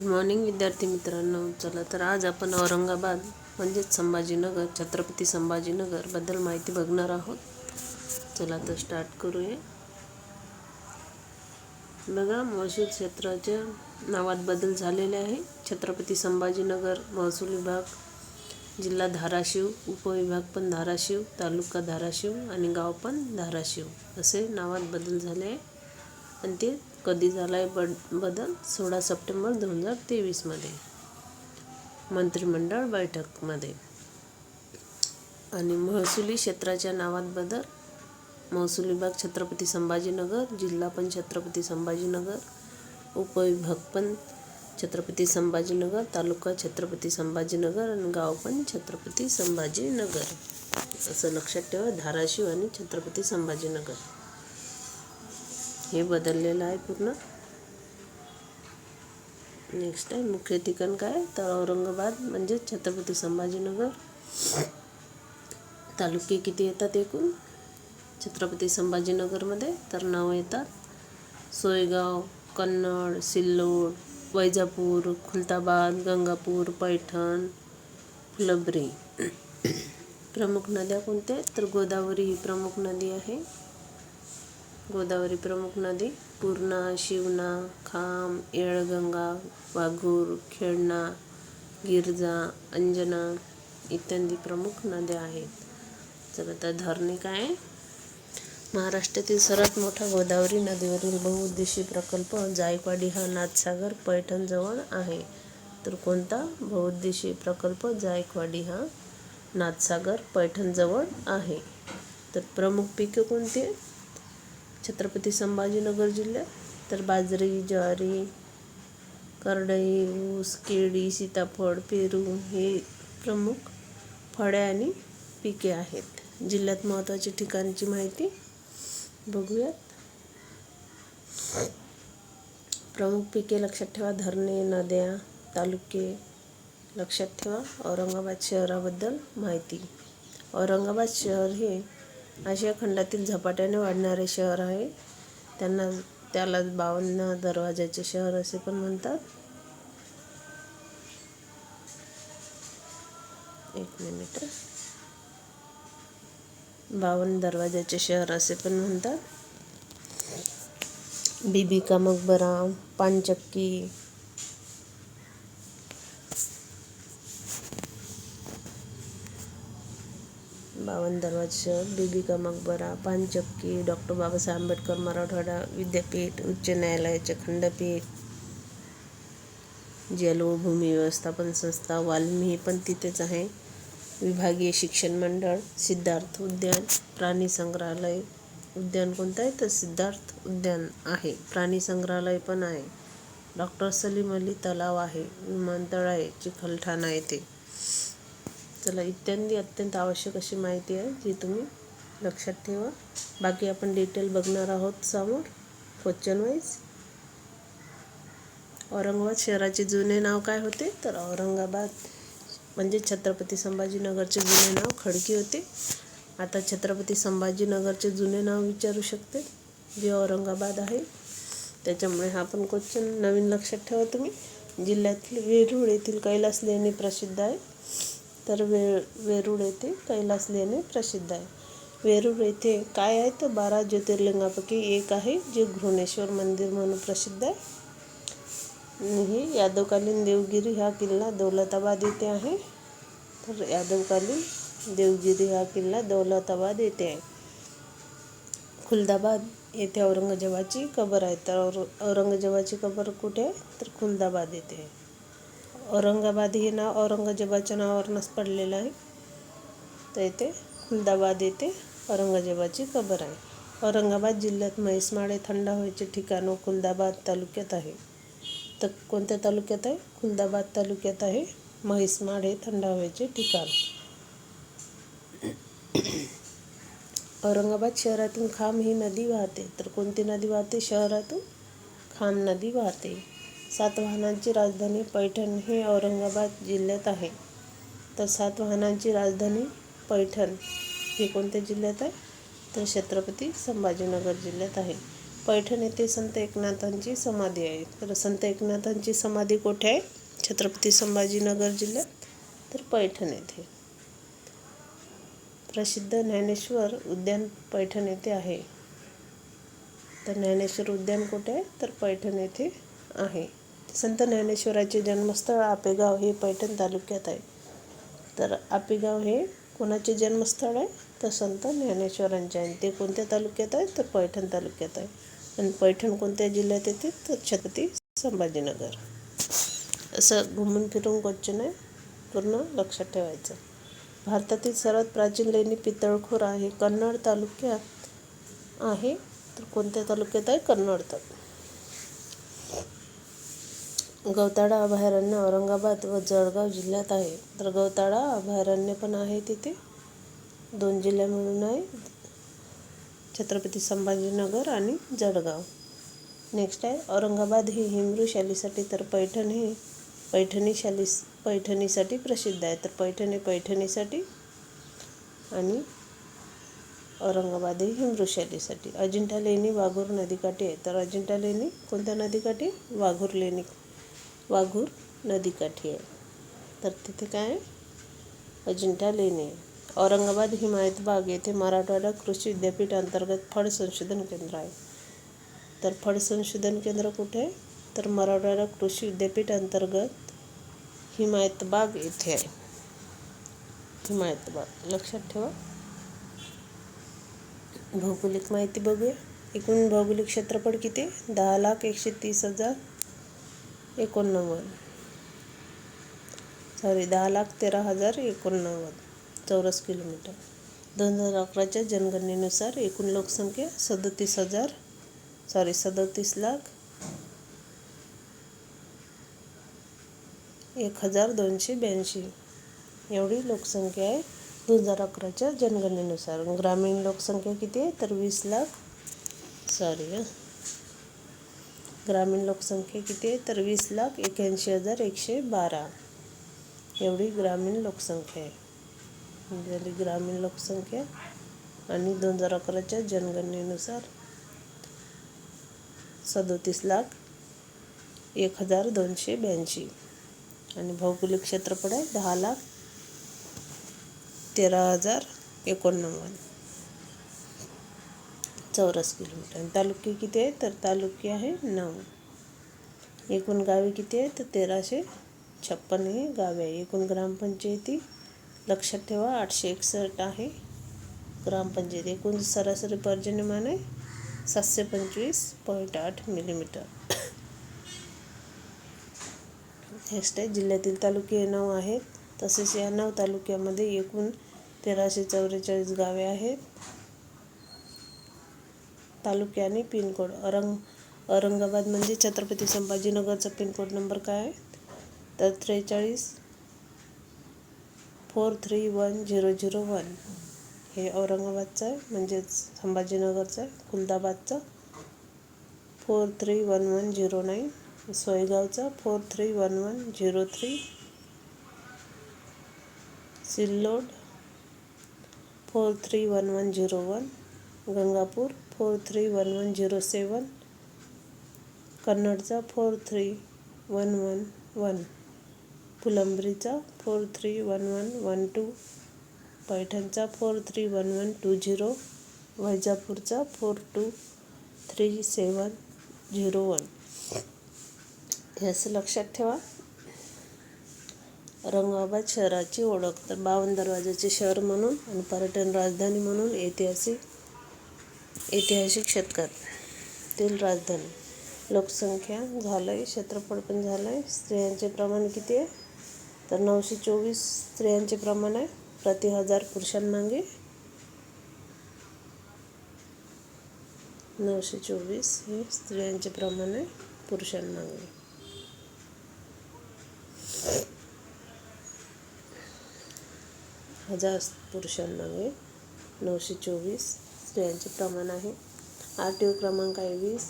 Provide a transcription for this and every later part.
Good morning विद्यार्थी मित्रांनो. चला तर आज आपण औरंगाबाद म्हणजेच संभाजीनगर छत्रपती संभाजीनगरबद्दल माहिती बघणार आहोत. चला तर स्टार्ट करूया. बघा महसूल क्षेत्राच्या नावात बदल झालेले आहे. छत्रपती संभाजीनगर महसूल विभाग जिल्हा धाराशिव उपविभाग पण धाराशिव तालुका धाराशिव आणि गाव पण धाराशिव. असे नावात बदल झाले आहे. आणि ते कधी झाला आहे बद बदल सोळा सप्टेंबर दोन हजार तेवीसमध्ये. मंत्रिमंडळ बैठकमध्ये. आणि महसुली क्षेत्राच्या नावात बदल महसूल विभाग छत्रपती संभाजीनगर जिल्हा पण छत्रपती संभाजीनगर उपविभाग पण छत्रपती संभाजीनगर तालुका छत्रपती संभाजीनगर आणि गाव पण छत्रपती संभाजीनगर. असं लक्षात ठेवा धाराशिव आणि छत्रपती संभाजीनगर. हे बदललेलं आहे पूर्ण. नेक्स्ट आहे मुख्य ठिकाण काय? तर औरंगाबाद म्हणजे छत्रपती संभाजीनगर. तालुके किती येतात एकूण? छत्रपती संभाजीनगरमध्ये तर नाव येतात. सोयगाव कन्नड सिल्लोड वैजापूर खुलताबाद गंगापूर पैठण फुलब्री प्रमुख नद्या कोणत्या तर गोदावरी ही प्रमुख नदी आहे. गोदावरी प्रमुख नदी पूर्णा शिवना खाम येळगंगा वाघूर खेळणा गिरजा अंजना इत्यादी प्रमुख नद्या आहेत. तर आता धरणे काय महाराष्ट्रातील सर्वात मोठा गोदावरी नदीवरील बहुउद्देशीय प्रकल्प जायकवाडी हा नाथसागर पैठणजवळ आहे. तर कोणता बहुउद्देशीय प्रकल्प जायकवाडी हा नाथसागर पैठणजवळ आहे? तर प्रमुख पिके कोणती छत्रपती संभाजीनगर जिल्ह्यात. तर बाजरी ज्वारी करडई ऊस केळी सीताफळ पेरू हे प्रमुख फळे आणि पिके आहेत. जिल्ह्यात महत्त्वाची ठिकाणची माहिती बघूयात. प्रमुख पिके लक्षात ठेवा. धरणे नद्या तालुके लक्षात ठेवा. औरंगाबाद शहराबद्दल माहिती. औरंगाबाद शहर हे आशिया खंडातील झपाट्याने वाढणारे शहर आहे. त्यांना त्याला बावन्न दरवाजाचे शहर असे पण म्हणतात. एक मिनिट. बावन्न दरवाजाचे शहर असे पण म्हणतात. बीबी का मकबरा पानचक्की बावन दरवाजा बीबी का मकबरा पानचक्की डॉक्टर बाबासाहेब आंबेडकर मराठवाडा विद्यापीठ उच्च न्यायालयाचे खंडपीठ जलभूमी व्यवस्थापन संस्था वाल्मी पण तिथेच आहे. विभागीय शिक्षण मंडळ सिद्धार्थ उद्यान प्राणी संग्रहालय. उद्यान कोणतं आहे? तर सिद्धार्थ उद्यान आहे. प्राणी संग्रहालय पण आहे. डॉक्टर सलीम अली तलाव आहे. विमानतळ आहे. चिखलठाणा येथे. चला इत्यादी अत्यंत आवश्यक अशी माहिती आहे जी तुम्ही लक्षात ठेवा. बाकी आपण डिटेल बघणार आहोत समोर क्वेश्चन वाईज औरंगाबाद शहराचे जुने नाव काय होते? तर औरंगाबाद म्हणजे छत्रपती संभाजीनगरचे जुने नाव खडकी होते. आता छत्रपती संभाजीनगरचे जुने नाव विचारू शकते जे औरंगाबाद आहे. त्याच्यामुळे हा पण क्वेश्चन नवीन लक्षात ठेवा तुम्ही. जिल्ह्यातील वेरूळ येथील कैलास लेणी प्रसिद्ध आहे. तर वे वेरूळ येथे कैलास लेणे प्रसिद्ध आहे. वेरूळ येथे काय आहे? तर बारा ज्योतिर्लिंगापैकी एक आहे जे घृणेश्वर मंदिर म्हणून प्रसिद्ध आहे. ही यादवकालीन देवगिरी हा किल्ला दौलताबाद येथे आहे. तर यादवकालीन देवगिरी हा किल्ला दौलताबाद येथे आहे. खुलदाबाद येथे औरंगजेबाची कबर आहे. तर औरंगजेबाची कबर कुठे आहे? तर खुलदाबाद येथे आहे. औरंगाबाद हे नाव औरंगजेबाच्या नावावरूनच पडलेलं आहे. तर इथे खुलदाबाद येथे औरंगजेबाची कबर आहे. औरंगाबाद जिल्ह्यात म्हैसमाळ थंड हवेचे ठिकाण खुलदाबाद तालुक्यात आहे. तर कोणत्या तालुक्यात आहे? खुलदाबाद तालुक्यात आहे. म्हैसमाळ हे थंड हवेचे ठिकाण. औरंगाबाद शहरातून खाम ही नदी वाहते. तर कोणती नदी वाहते? शहरातून खाम नदी वाहते. सातवाहनांची राजधानी पैठण हे औरंगाबाद जिल्ह्यात आहे. तर सातवाहनांची राजधानी पैठण हे कोणत्या जिल्ह्यात आहे? तर छत्रपती संभाजीनगर जिल्ह्यात आहे. पैठण येथे संत एकनाथांची समाधी आहे. तर संत एकनाथांची समाधी कुठे आहे? छत्रपती संभाजीनगर जिल्ह्यात. तर पैठण येथे. प्रसिद्ध ज्ञानेश्वर उद्यान पैठण येथे आहे. तर ज्ञानेश्वर उद्यान कुठे आहे? तर पैठण येथे आहे. संत ज्ञानेश्वराचे जन्मस्थळ आपेगाव हे पैठण तालुक्यात आहे. तर आपेगाव हे कोणाचे जन्मस्थळ आहे? तर संत ज्ञानेश्वरांचे आहे. ते कोणत्या तालुक्यात आहे? तर पैठण तालुक्यात आहे. आणि पैठण कोणत्या जिल्ह्यात येते? तर छत्रपती संभाजीनगर. असं घुमून फिरून क्वेश्चन आहे. पूर्ण लक्षात ठेवायचं. भारतातील सर्वात प्राचीन लेणी पितळखोर आहे कन्नड तालुक्यात आहे. तर कोणत्या तालुक्यात आहे? कन्नड तालुक्यात. गवताळा अभयारण्य औरंगाबाद व जळगाव जिल्ह्यात आहे. तर गवताळा अभयारण्य पण आहे तिथे. दोन जिल्हे मिळून आहे. छत्रपती संभाजीनगर आणि जळगाव. नेक्स्ट आहे औरंगाबाद ही हिमरू शैलीसाठी तर पैठण हे पैठणी शैली पैठणीसाठी प्रसिद्ध आहे. तर पैठण हे पैठणीसाठी आणि औरंगाबाद ही हिमरू शैलीसाठी. अजिंठा लेणी वाघूर नदीकाठी आहे. तर अजिंठा लेणी कोणत्या नदीकाठी? वाघूर लेणी. वाघूर नदीकाठी आहे तर तिथे काय अजिंठा लेणी आहे। औरंगाबाद, हिमायत बाग येथे मराठवाडा कृषी विद्यापीठ अंतर्गत फळ संशोधन केंद्र आहे। तर फळ संशोधन केंद्र कुठे तर मराठवाडा कृषी विद्यापीठ अंतर्गत हिमायतबाग येथे आहे। हिमायतबाग लक्षात ठेवा। भौगोलिक माहिती बघूया। एकूण भौगोलिक क्षेत्रफळ किती दहा लाख एकशे तीस हज़ार एकोणनव्वद. सॉरी दहा लाख तेरा हजार एकोणनव्वद चौरस किलोमीटर. दोन हजार अकराच्या जनगणनेनुसार एकूण लोकसंख्या सदतीस हजार सॉरी सदतीस लाख एक हजार दोनशे ब्याऐंशी. एवढी लोकसंख्या आहे दोन हजार अकराच्या जनगणनेनुसार. ग्रामीण लोकसंख्या किती आहे? तर वीस लाख सॉरी हां. ग्रामीण लोकसंख्या किती आहे? तर वीस लाख एक्याऐंशी हजार एकशे बारा. एवढी ग्रामीण लोकसंख्या आहे. म्हणजे झाली ग्रामीण लोकसंख्या आणि दोन हजार अकराच्या जनगणनेनुसार सदोतीस लाख एक हजार दोनशे ब्याऐंशी. आणि भौगोलिक क्षेत्रफळ आहे दहा लाख तेरा हजार एकोणनव्वद. चौरस किलोमीटर. आणि तालुके किती आहे? तर तालुके आहे नऊ. एकूण गावे किती आहे तर तेराशे छप्पन हे गावे आहे. एकूण ग्रामपंचायती लक्षात ठेवा आठशे एकसष्ट आहे ग्रामपंचायत. एकूण सरासरी पर्जन्यमान आहे सातशे पंचवीस पॉईंट आठ मिलीमीटर. नेक्स्ट आहे जिल्ह्यातील तालुके नऊ आहेत. तसेच या नऊ तालुक्यामध्ये एकूण तेराशे चौवेचाळीस गावे आहेत. तालुके आणि पिनकोड. औरंग औरंगाबाद म्हणजे छत्रपती संभाजीनगरचा पिनकोड नंबर काय आहे? तर त्रेचाळीस four three one zero zero one. हे औरंगाबादचं आहे म्हणजेच संभाजीनगरचं आहे खुलदाबादचं four three one one zero nine. सोयगावचं four three one one zero three. Sillod four three one one zero one. Gangapur four three one one zero seven कन्नडचा four three one one one फुलंब्रीचा four three one one one two पैठणचा four three one one two zero वैजापूरचा four two three seven zero one हे असं लक्षात ठेवा. औरंगाबाद शहराची ओळख तर बावन दरवाजाचे शहर म्हणून आणि पर्यटन राजधानी म्हणून ऐतिहासिक ऐतिहासिक शतकातील राजधानी. लोकसंख्या झालं आहे क्षेत्रफळ पण झालं आहे स्त्रियांचे प्रमाण किती आहे? तर नऊशे चोवीस स्त्रियांचे प्रमाण आहे. प्रति हजार पुरुषांमागे. नऊशे चोवीस हे स्त्रियांचे प्रमाण आहे. पुरुषांमागे. हजार पुरुषांमागे. नऊशे चोवीस स्त्रियांचे प्रमाण आहे. आर टी ओ क्रमांक आहे वीस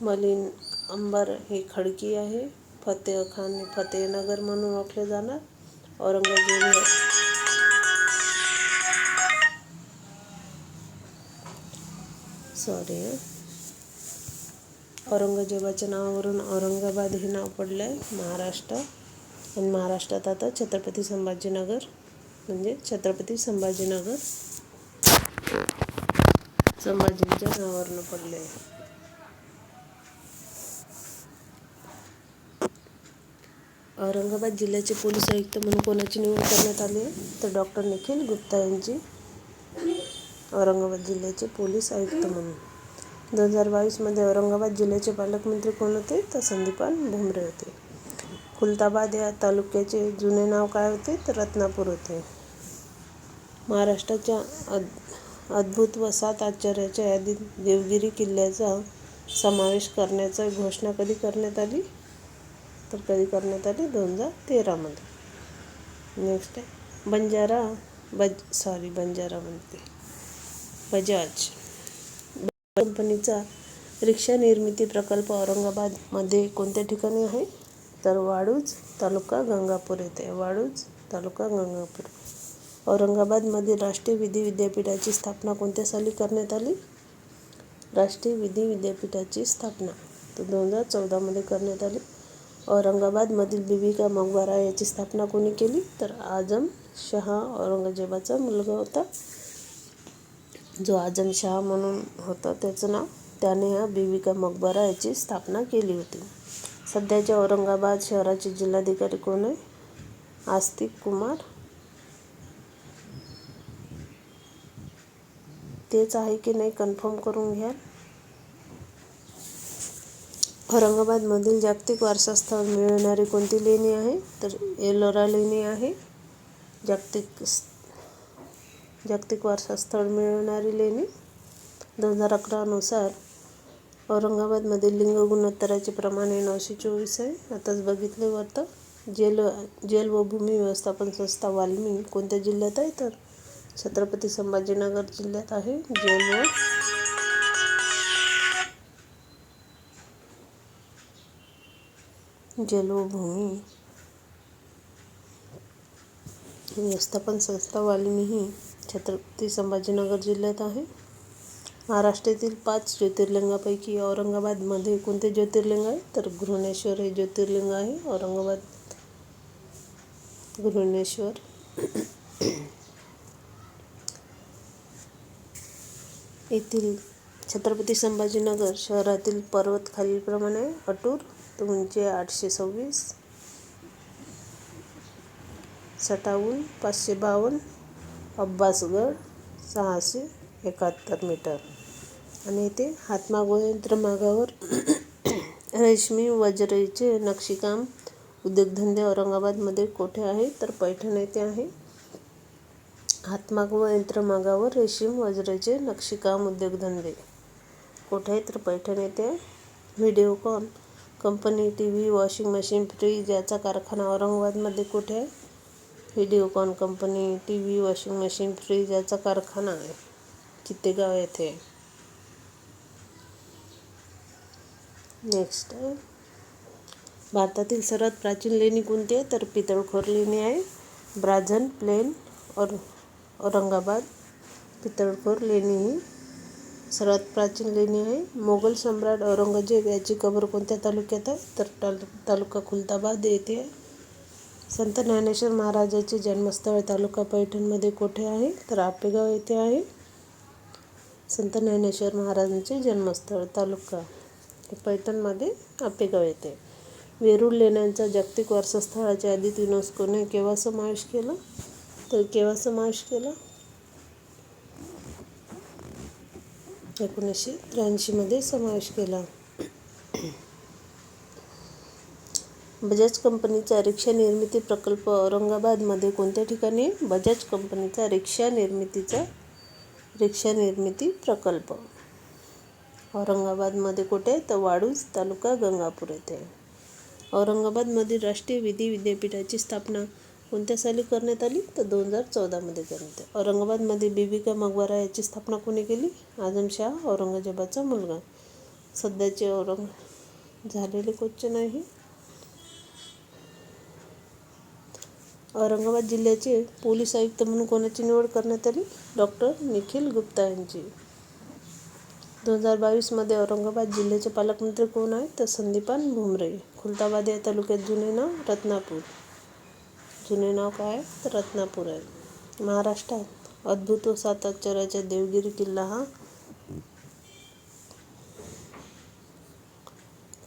मलिन अंबर हे खडकी आहे. फतेह खान फतेहनगर म्हणून ओळखले जाणार. औरंगजेब सॉरी औरंगजेबाच्या नावावरून औरंगाबाद हे नाव पडलं आहे महाराष्ट्र. आणि महाराष्ट्रात आता छत्रपती संभाजीनगर म्हणजे छत्रपती संभाजीनगर. संभाजींच्या नावावरनं पडले आहे औरंगाबाद जिल्ह्याचे पोलीस आयुक्त म्हणून कोणाची निवड करण्यात आली आहे? तर डॉक्टर निखिल गुप्ता यांची. औरंगाबाद जिल्ह्याचे पोलीस आयुक्त म्हणून. दोन हजार बावीसमध्ये औरंगाबाद जिल्ह्याचे पालकमंत्री कोण होते? तर संदीपान भुमरे होते. खुलताबाद या तालुक्याचे जुने नाव काय होते? तर रत्नापूर होते. महाराष्ट्राच्या अद्भुत व सात आश्चर्याच्या यादीत देवगिरी किल्ल्याचा समावेश करण्याचा घोषणा कधी करण्यात आली? तर कधी करण्यात आली? दोन हजार तेरामध्ये नेक्स्ट आहे. बंजारा बज सॉरी बंजारा म्हणते. बजाज. कंपनीचा रिक्षा निर्मिती प्रकल्प औरंगाबादमध्ये कोणत्या ठिकाणी आहे? तर वाळूज तालुका गंगापूर येथे. वाळूज तालुका गंगापूर. औरंगाबादमधील राष्ट्रीय विधी विद्यापीठाची स्थापना कोणत्या साली करण्यात आली? राष्ट्रीय विधी विद्यापीठाची स्थापना. तर दोन हजार चौदामध्ये करण्यात आली. औरंगाबादमधील बिबिका मकबरा याची स्थापना कोणी केली? तर आजम शहा औरंगजेबाचा मुलगा होता. जो आजम शहा म्हणून होता त्याचं नाव. त्याने हा बिबिका मकबरा याची स्थापना केली होती. सध्याच्या औरंगाबाद शहराचे जिल्हाधिकारी कोण आहे? आस्तिक कुमार तेच आहे की नाही कन्फर्म करून घ्या औरंगाबादमधील जागतिक वारसास्थळ मिळणारी कोणती लेणी आहे? तर एलोरा लेणी आहे. जागतिक जागतिक वारसास्थळ मिळवणारी लेणी दोन हजार अकरानुसार औरंगाबादमधील लिंग गुणोत्तराचे प्रमाण हे नऊशे चोवीस आहे. आताच बघितले वाटतं जेल जेल व भूमी व्यवस्थापन संस्था वाल्मी कोणत्या जिल्ह्यात आहे तर? छत्रपती संभाजीनगर जिल्ह्यात आहे जेल व जेल व्यवस्थापन संस्था वाल्मी ही छत्रपती संभाजीनगर जिल्ह्यात आहे. महाराष्ट्रातील पाच ज्योतिर्लिंगापैकी औरंगाबादमध्ये कोणते ज्योतिर्लिंग आहे? तर घृणेश्वर हे ज्योतिर्लिंग आहे. औरंगाबाद, घृणेश्वर. येथील छत्रपती संभाजीनगर शहरातील पर्वत खालीलप्रमाणे अटूर उंची आठशे सव्वीस सटावून पाचशे बावन्न अब्बासगड सहाशे एकाहत्तर मीटर. आणि इथे हातमाग यंत्रमागावर रेशमी वज्रेचे नक्षीकाम उद्योगधंदे औरंगाबादमध्ये कोठे आहे? तर पैठण येथे आहे. हातमाग व यंत्रमागावर रेशीम वज्राचे नक्षीकाम उद्योगधंदे. कोठे आहे तर पैठण येथे Videocon company T V washing machine fridge याचा कारखाना औरंगाबादमध्ये कुठे? आहे Videocon company T V washing machine fridge याचा कारखाना आहे. चित्तेगाव येथे. नेक्स्ट. आहे भारतातील सर्वात प्राचीन लेणी कोणती आहे? तर पितळखोर लेणी आहे. ब्राझन प्लेन और औरंगाबाद पितळखोर लेणी ही. सर्वात प्राचीन लेणी आहे. मोगल सम्राट औरंगजेब याची कबर कोणत्या तालुक्यात आहे? तर ताल तालुका खुलताबाद येथे आहे. संत ज्ञानेश्वर महाराजाचे जन्मस्थळ तालुका पैठणमध्ये कोठे आहे? तर आपेगाव येथे आहे. संत ज्ञानेश्वर महाराजांचे जन्मस्थळ तालुका पैठणमध्ये आपेगाव येथे वेरूळ लेण्यांचा जागतिक वारसा स्थळाच्या यादीत युनेस्कोने केव्हा समावेश केला? तर केव्हा समावेश केला? एकोणीसशे त्र्याऐंशीमध्ये समावेश केला. बजाज कंपनीचा रिक्षा निर्मिती प्रकल्प औरंगाबादमध्ये कोणत्या ठिकाणी? बजाज कंपनीचा रिक्षा निर्मितीचा रिक्षा निर्मिती प्रकल्प. औरंगाबादमध्ये कुठे? तर वाळूज तालुका गंगापूर येथे. औरंगाबादमधील राष्ट्रीय विधी विद्यापीठाची स्थापना कोणत्या साली करण्यात आली? तर दोन हजार चौदामध्ये करण्यात आली. औरंगाबादमध्ये बीबी का मकबरा याची स्थापना कोणी केली? आजमशाह औरंगजेबाचा मुलगा. सध्याचे औरंग झालेले क्वेश्चन आहे. औरंगाबाद जिल्ह्याचे पोलीस आयुक्त म्हणून कोणाची निवड करण्यात आली? डॉक्टर निखिल गुप्ता यांची. दोन हजार बावीसमध्ये औरंगाबाद जिल्ह्याचे पालकमंत्री कोण आहेत? तर संदीपान भुमरे. खुलताबाद या तालुक्यात जुने नाव रत्नापूर. जुने नाव काय? आहे तर रत्नापूर आहे महाराष्ट्रात अद्भुत व सात आश्चर्याचा देवगिरी किल्ला हा?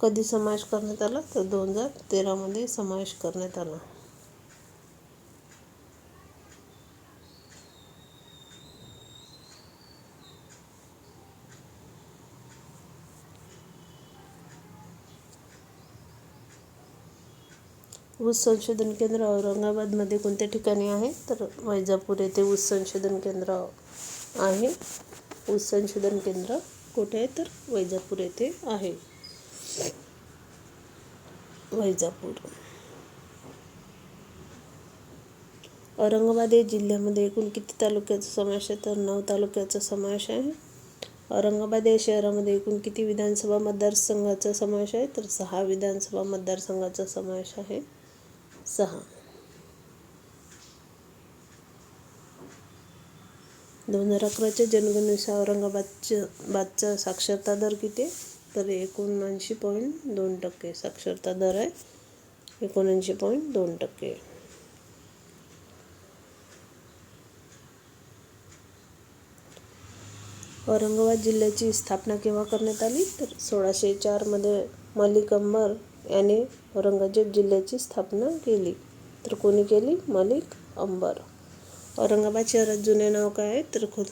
कधी समावेश करण्यात आला? तर दोन हजार तेरामध्ये समावेश करण्यात आला. ऊस संशोधन केंद्र औरंगाबादमध्ये कोणत्या ठिकाणी आहे? तर वैजापूर येथे ऊस संशोधन केंद्र आहे. ऊस संशोधन केंद्र कुठे आहे? तर वैजापूर येथे आहे. वैजापूर. औरंगाबाद या जिल्ह्यामध्ये एकूण किती तालुक्याचा समावेश आहे? तर नऊ तालुक्याचा समावेश आहे. औरंगाबाद या शहरामध्ये एकूण किती विधानसभा मतदारसंघाचा समावेश आहे? तर सहा विधानसभा मतदारसंघाचा समावेश आहे. सहा. दोन हजार अकराच्या जनगणनेनुसार औरंगाबादच्या बादचा साक्षरता दर किती? तर एकोणऐंशी पॉईंट दोन टक्के. साक्षरता दर आहे एकोणऐंशी पॉईंट दोन टक्के. औरंगाबाद जिल्ह्याची स्थापना केव्हा करण्यात आली? तर सोळाशे चारमध्ये मलिक अंबर याने औरंगजेब जिल्ह्याची स्थापना केली. तर कोणी केली? मलिक अंबर. औरंगाबाद शहरात जुने नाव काय आहे? तर खुद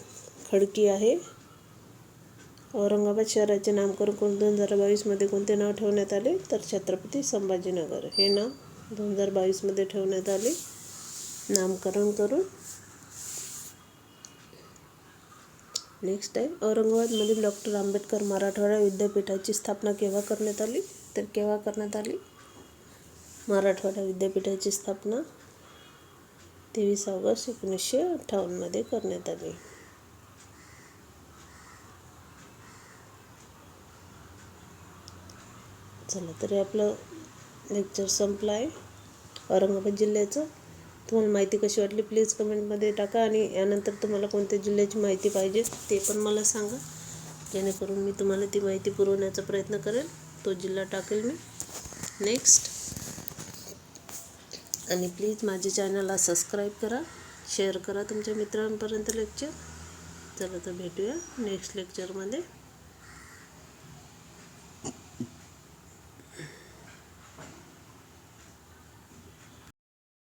खडकी आहे. औरंगाबाद शहराचे नामकरण करून दोन हजार बावीसमध्ये कोणते नाव ठेवण्यात आले? तर छत्रपती संभाजीनगर. हे नाव दोन हजार बावीसमध्ये ठेवण्यात आले. नामकरण करून. नेक्स्ट आहे औरंगाबादमधील डॉक्टर आंबेडकर मराठवाडा विद्यापीठाची स्थापना केव्हा करण्यात आली? तर केव्हा करण्यात आली? मराठवाडा विद्यापीठाची स्थापना तेवीस ऑगस्ट एकोणीसशे अठ्ठावन्नमध्ये करण्यात आली. चला तरी आपलं लेक्चर संपलं आहे औरंगाबाद जिल्ह्याचं. तुम्हाला माहिती कशी वाटली? प्लीज कमेंटमध्ये टाका आणि यानंतर तुम्हाला कोणत्या जिल्ह्याची माहिती पाहिजे ते पण मला सांगा. जेणेकरून मी तुम्हाला ती माहिती पुरवण्याचा प्रयत्न करेन. तो जिल्हा टाकेल मी. नेक्स्ट आणि प्लीज माझे चॅनलला सबस्क्राईब करा शेअर करा तुमच्या मित्रांपर्यंत लेक्चर चला तर भेटूया नेक्स्ट लेक्चरमध्ये